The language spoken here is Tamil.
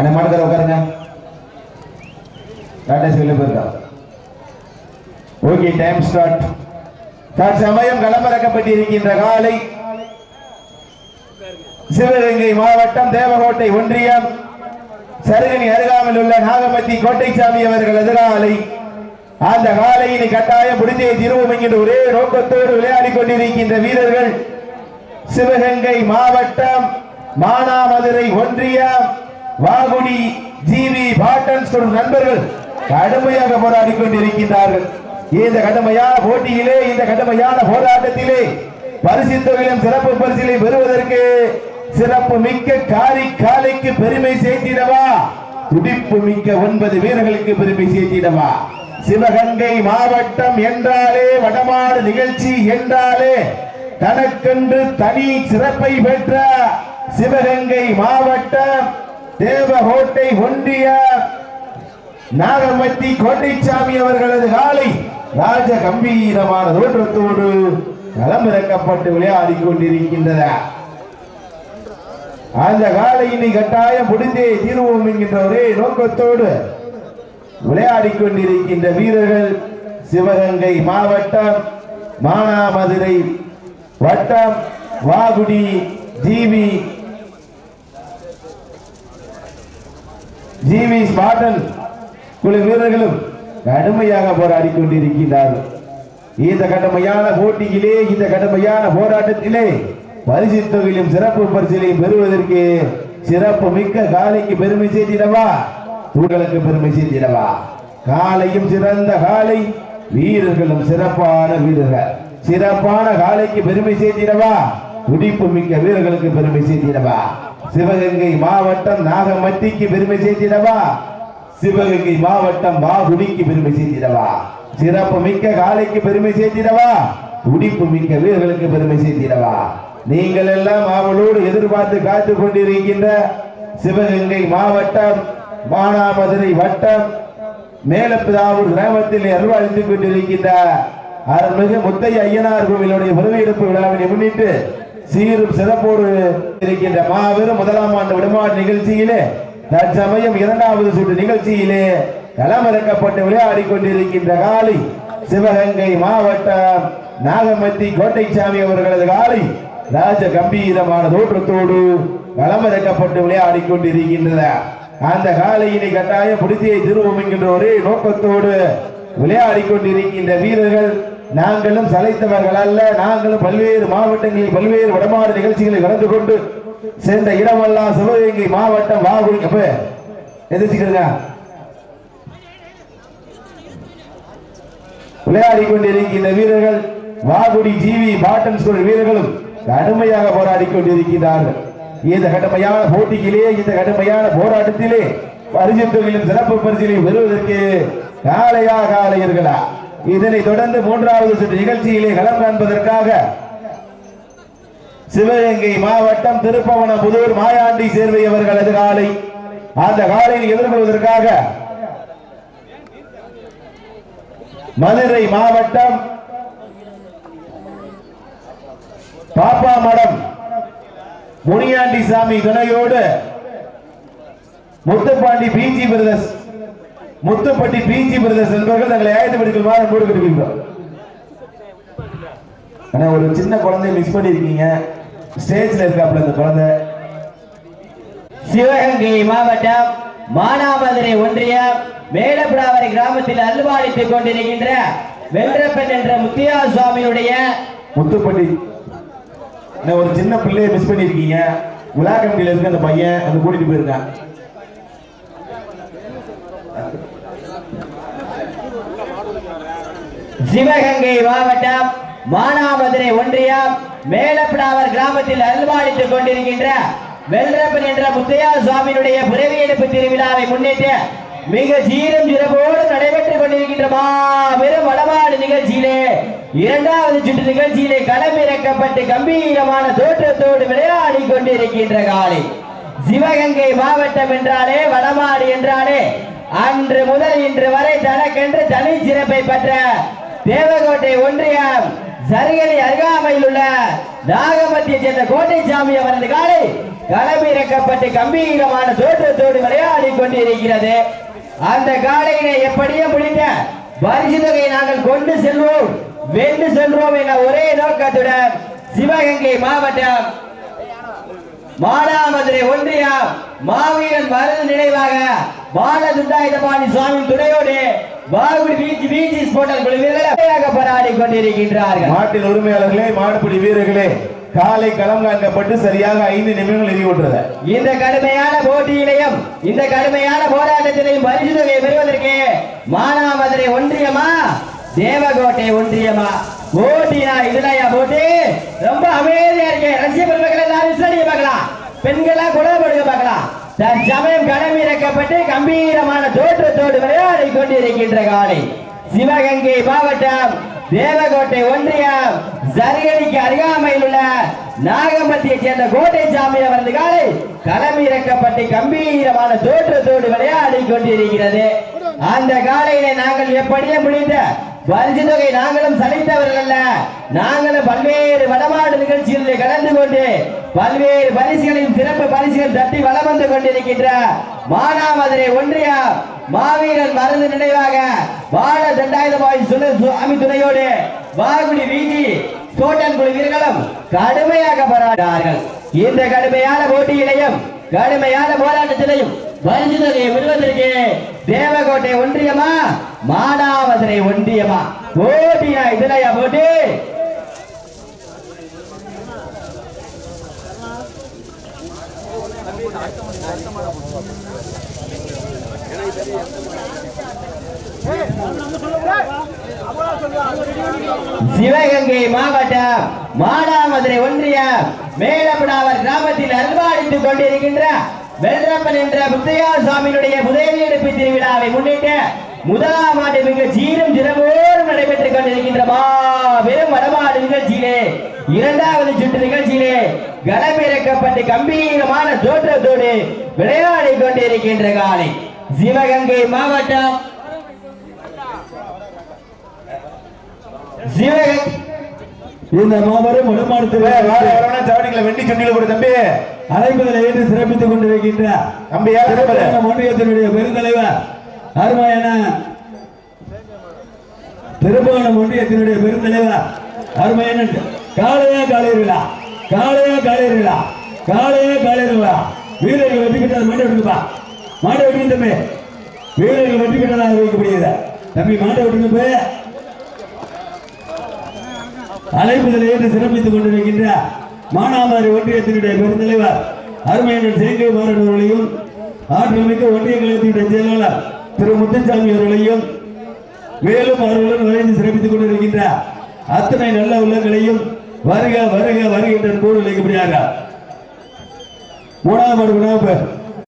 அண்ணா மாட்டுக்கார உட்காருங்க. டாடா சிவில போயிருக்கா ஓகே டைம் ஸ்டார்ட் தற்சமயம் களமிறக்கப்பட்டிருக்கின்ற காலை சிவகங்கை மாவட்டம் தேவகோட்டை ஒன்றியம் சருகனி அருகாமல் உள்ள நாகமத்தி கோட்டைசாமி அவர்கள் எதிராலை. அந்த காலையினை கட்டாயம் முடிந்தே திருவும் என்கின்ற ஒரே நோக்கத்தோடு விளையாடி கொண்டிருக்கின்ற வீரர்கள் சிவகங்கை மாவட்டம் மானாமதுரை ஒன்றியம் வாகுடி ஜிவி பாட்டன்ஸ் சொல்லும் நண்பர்கள் கடுமையாக போராடி கொண்டிருக்கின்றார்கள். இந்த கடுமையான போட்டியிலே இந்த கடுமையான போராட்டத்திலே பரிசு தொகையிலும் சிறப்பு பரிசிலை பெறுவதற்கு சிறப்பு மிக்க காரி காலைக்கு பெருமை சேர்த்திடவா? துடிப்பு மிக்க ஒன்பது வீரர்களுக்கு பெருமை சேர்த்திடவா? சிவகங்கை மாவட்டம் என்றாலே வடமாடு நிகழ்ச்சி என்றாலே தனக்கென்று தனி சிறப்பை பெற்ற சிவகங்கை மாவட்டம் தேவகோட்டை ஒன்றிய நாகமத்தி கோட்டைச்சாமி அவர்களது காலை ராஜ கம்பீரமான தோற்றத்தோடு களமிறக்கப்பட்டு விளையாடி கொண்டிருக்கின்றன. அந்த காலையினை கட்டாயம் முடிந்தே தீர்வோம் என்கின்ற ஒரே நோக்கத்தோடு விளையாடி கொண்டிருக்கின்ற வீரர்கள் சிவகங்கை மாவட்டம் மானாமதுரை வட்டம் வாகுடி ஜிவி ஜிவி ஸ்பாட்டன் குழு வீரர்களும் கடுமையாக போராடி கொண்டிருக்கிறார்கள் இந்த கடுமையான போட்டியிலே இந்த கடுமையான போராட்டத்திலே பரிசு தொகையிலும் சிறப்பு பரிசிலையும் பெறுவதற்கு சிறப்பு மிக்க காலைக்கு பெருமை சேர்த்திடவா? தூடலுக்கு பெருமை சேர்த்திடவா? காலையும் சிறந்த காலை வீரர்களும் சிறப்பான வீரர்கள். சிறப்பான காலைக்கு பெருமை சேர்த்திடவா? துடிப்பு மிக்க வீரர்களுக்கு பெருமை சேர்த்திடவா? சிவகங்கை மாவட்டம் நாகமட்டிக்கு பெருமை சேர்த்திடவா? சிவகங்கை மாவட்டம் மாகுடிக்கு பெருமை சேர்த்திடவா? சிறப்பு மிக்க காலைக்கு பெருமை சேர்த்திடவா? துடிப்பு மிக்க வீரர்களுக்கு பெருமை சேர்த்திடவா? நீங்கள் எல்லாம் அவளோடு எதிர்பார்த்து காத்து கொண்டிருக்கின்ற சிவகங்கை மாவட்டம் மானாமதுரை வட்டம் மேலப்பிதாவூர் கிராமத்தில் அருள்வாழ்த்துக் கொண்டிருக்கின்ற அருள்மிகு முத்தைய ஐயனார் கோவிலுடைய பருவெடுப்பு விழாவினை முன்னிட்டு சீரும் சிறப்போடு இருக்கின்ற மாபெரும் முதலாம் ஆண்டு விடுமாறு நிகழ்ச்சியிலே தற்சமயம் இரண்டாவது சுற்று நிகழ்ச்சியிலே களமிறக்கப்பட்டு விளையாடி கொண்டிருக்கின்ற காலை சிவகங்கை மாவட்டம் நாகமத்தி கோட்டைசாமி அவர்களது காலை ராஜ கம்பீரமான தோற்றத்தோடு களமிறக்கப்பட்டு விளையாடி கொண்டிருக்கின்றன. அந்த காலையினை கட்டாயம் பிடித்தே திருவோம் என்கின்ற ஒரே நோக்கத்தோடு விளையாடி கொண்டிருக்கின்ற வீரர்கள் நாங்களும் சளைத்தவர்கள் அல்ல. நாங்களும் பல்வேறு மாவட்டங்களில் பல்வேறு வடமாடு நிகழ்ச்சிகளை கலந்து கொண்டு சேர்ந்த இடமெல்லாம் சிவகங்கை மாவட்டம் வாகுடி எதிர்த்துக்கிறங்க? விளையாடி கொண்டிருக்கின்ற வீரர்கள் வாகுடி ஜிவி பாட்டன் ஸ்கூல் வீரர்களும் கடுமையாக போராடி கொண்டிருக்கிறார்கள். இந்த கடுமையான போட்டியிலே இந்த கடுமையான போராட்டத்திலே பரிசு தொகையிலும் சிறப்பு பரிசிலை பெறுவதற்கு காளையா காளையர்களா இதனை தொடர்ந்து மூன்றாவது சுற்று நிகழ்ச்சியிலே களம் காண்பதற்காக சிவகங்கை மாவட்டம் திருப்பவன புதூர் மாயாண்டி சேர்வை அவர்களது காலை. அந்த காலையை எதிர்கொள்வதற்காக மதுரை மாவட்டம் பாப்பா மடம் முனியாண்டி சாமி துணையோடு Muthupandi PG brothers Muthupatti PG brothers என்பவர்கள் தங்களை ஆயத்தப்படுத்துமாறு அன்போடு கேட்டுக்கொள்கிறோம் ஆனா ஒரு சின்ன குழந்தைய மிஸ் பண்ணிருக்கீங்க. ஸ்டேஜ்ல இருக்காப்ல அந்த குழந்தை. சிவகங்கை மாவட்டம் மானாமதுரை ஒன்றியம் மேலப்பிடாவரை கிராமத்தில் அல்வாடித்துக் கொண்டிருக்கின்ற வென்றப்பன் என்ற முத்தியா சுவாமியுடைய முத்துப்பட்டி ஒரு சின்ன பிள்ளைய மிஸ் பண்ணிருக்கீங்க. கமிட்டியில இருக்க அந்த பையன் அந்த கூட்டிட்டு போயிருக்கான். சிவகங்கை மாவட்டம் மானாமதுரை ஒன்றியம் மேலப்படாவர் கிராமத்தில் அல்வாடித்துக் கொண்டிருக்கின்ற வெள்ளப்பன் என்ற முத்தையா சுவாமியினுடைய புறவி எடுப்பு திருவிழாவை முன்னிட்டு மிக சீரும் சிறப்போடு நடைபெற்றுக் கொண்டிருக்கின்ற மாபெரும் வடமாடு நிகழ்ச்சியிலே இரண்டாவது சுற்று நிகழ்ச்சியிலே களமிறக்கப்பட்டு கம்பீரமான தோற்றத்தோடு விளையாடி கொண்டிருக்கின்ற காலை. சிவகங்கை மாவட்டம் என்றாலே வடமாடு என்றாலே அன்று முதல் இன்று வரை தனக்கென்று தனி சிறப்பை பெற்ற தேவகோட்டை ஒன்றியம் சருகலி அருகாமையில் உள்ள நாகமத்தியை சேர்ந்த கோட்டைசாமி அவரது காலை களமிறக்கப்பட்டு கம்பீரமான தோற்றத்தோடு விளையாடி கொண்டிருக்கிறது. அந்த காலையினை எப்படியே முடிந்த பரிசு தொகையை நாங்கள் கொண்டு செல்வோம். வென்று செல்வோம் என ஒரே நோக்கத்துடன் சிவகங்கை மாவட்டம் மானாமதுரை ஒன்றியம் மாவீரன் மருந்து நினைவாக பாலதுண்டாயுதபாணி சுவாமி துணையோடு பாகுடி பீச் பீச் ஸ்போர்ட்டல் குழு வீரர்கள் போராடி கொண்டிருக்கின்றார்கள். மாட்டின் உரிமையாளர்களே மாடுபிடி வீரர்களே காலை களம் காண்கப்பட்டு சரியாக ஐந்து நிமிடங்கள் எரிவிட்டது இந்த கடுமையான போட்டியிலையும் இந்த கடுமையான போராட்டத்திலையும் பரிசு தொகையை பெறுவதற்கு மானாமதுரை ஒன்றியமா தேவகோட்டை ஒன்றியமா? போட்டினா இதுலயா போட்டி? ரொம்ப அமைதியா இருக்கு ரசிக பெருமக்கள் எல்லாரும் விசாரிக்க பார்க்கலாம். பெண்களா குணப்படுத்த பார்க்கலாம். தற்சமயம் களமிறக்கப்பட்டு கம்பீரமான தோற்றத்தோடு விளையாடி கொண்டிருக்கின்ற காலை சிவகங்கை மாவட்டம் தேவகோட்டை ஒன்றியம் ஜர்கனிக்கு அருகாமையில் உள்ள நாகம்பட்டியைச் சேர்ந்த கோட்டை சாமி அவரது காலை களமிறக்கப்பட்டு கம்பீரமான தோற்றத்தோடு விளையாடி கொண்டிருக்கிறது. அந்த காலையிலே நாங்கள் எப்படியே முடிந்த பரிசு தொகை நாங்களும் சலித்தவர்கள் அல்ல. நாங்களும் பல்வேறு வடமாடு நிகழ்ச்சிகளில் கலந்து கொண்டு பல்வேறு பரிசுகளையும் சிறப்பு பரிசுகள் தட்டி வலம் வந்து கொண்டிருக்கின்ற மானாமதுரை ஒன்றிய மாவீரன் மருந்து நினைவாக வாழ தண்டாயுதபாய் சுவாமி துணையோடு வாகுடி வீதி தோட்டன் குழு வீரர்களும் கடுமையாக போராடினார்கள். இந்த கடுமையான போட்டியிலையும் கடுமையான போராட்டத்திலையும் பரிசு தொகையை விடுவதற்கு தேவகோட்டை ஒன்றியமா மானாமதுரை ஒன்றியமா? போட்டியா இதுலயா போட்டி? சிவகங்கை மாவட்டம் மானாமதுரை ஒன்றியம் மேலப்படாவர் கிராமத்தில் அன்பாடித்துக் கொண்டிருக்கின்ற வெள்ளப்பன் என்ற முத்தையா சுவாமியினுடைய புதையெடுப்பு திருவிழாவை முன்னிட்டு முதலாம் ஆண்டு சீரும் சிறப்போடும் நடைபெற்றுக் கொண்டிருக்கின்ற மாபெரும் வடமாடு நிகழ்ச்சியிலே இரண்டாவது சுற்று நிகழ்ச்சியிலே களமிறக்கப்பட்டு கம்பீரமான தோற்றத்தோடு விளையாடி கொண்டிருக்கின்ற காலை சிவகங்கை மாவட்டம். சிவகங்கை இந்த மாபெரும் வடமாடுத்தில் சாவடிகளை வெண்டி சொன்னில கூட தம்பி. அழைப்புதலை ஏற்று சிறப்பித்துக் கொண்டிருக்கின்ற தம்பி ஒன்றியத்தினுடைய பெருந்தலைவர் அருமையான திருப்பவனம் ஒன்றியத்தினுடைய பெருந்தலைவர் அருமையான காளையா காளையர்களா காளையா காளையர்களா காளையா காளையர்களா. வீரர்கள் வெற்றி பெற்றால் மாட்டை விட்டுப்பா மாட்டை விட்டு தம்பி வீரர்கள் வெற்றி பெற்றதாக அறிவிக்கப்படுகிறது. தம்பி மாட்டை விட்டு போய். அழைப்புதலை ஏற்று சிறப்பித்துக் கொண்டிருக்கின்ற மானாமாரி ஒன்றியத்தினுடைய பெருந்தலைவர் அருமையன் சேங்கை மாறன் அவர்களையும் ஆற்றல் மிக்க ஒன்றிய கழகத்தினுடைய செயலாளர் திரு முத்துசாமி அவர்களையும் மேலும் அவர்களும் நுழைந்து சிறப்பித்துக் கொண்டிருக்கின்ற அத்தனை நல்ல உள்ளங்களையும் வருக வருக வருகின்ற கூடு வைக்கப்படுகிறார்கள் மூணாவது மாடு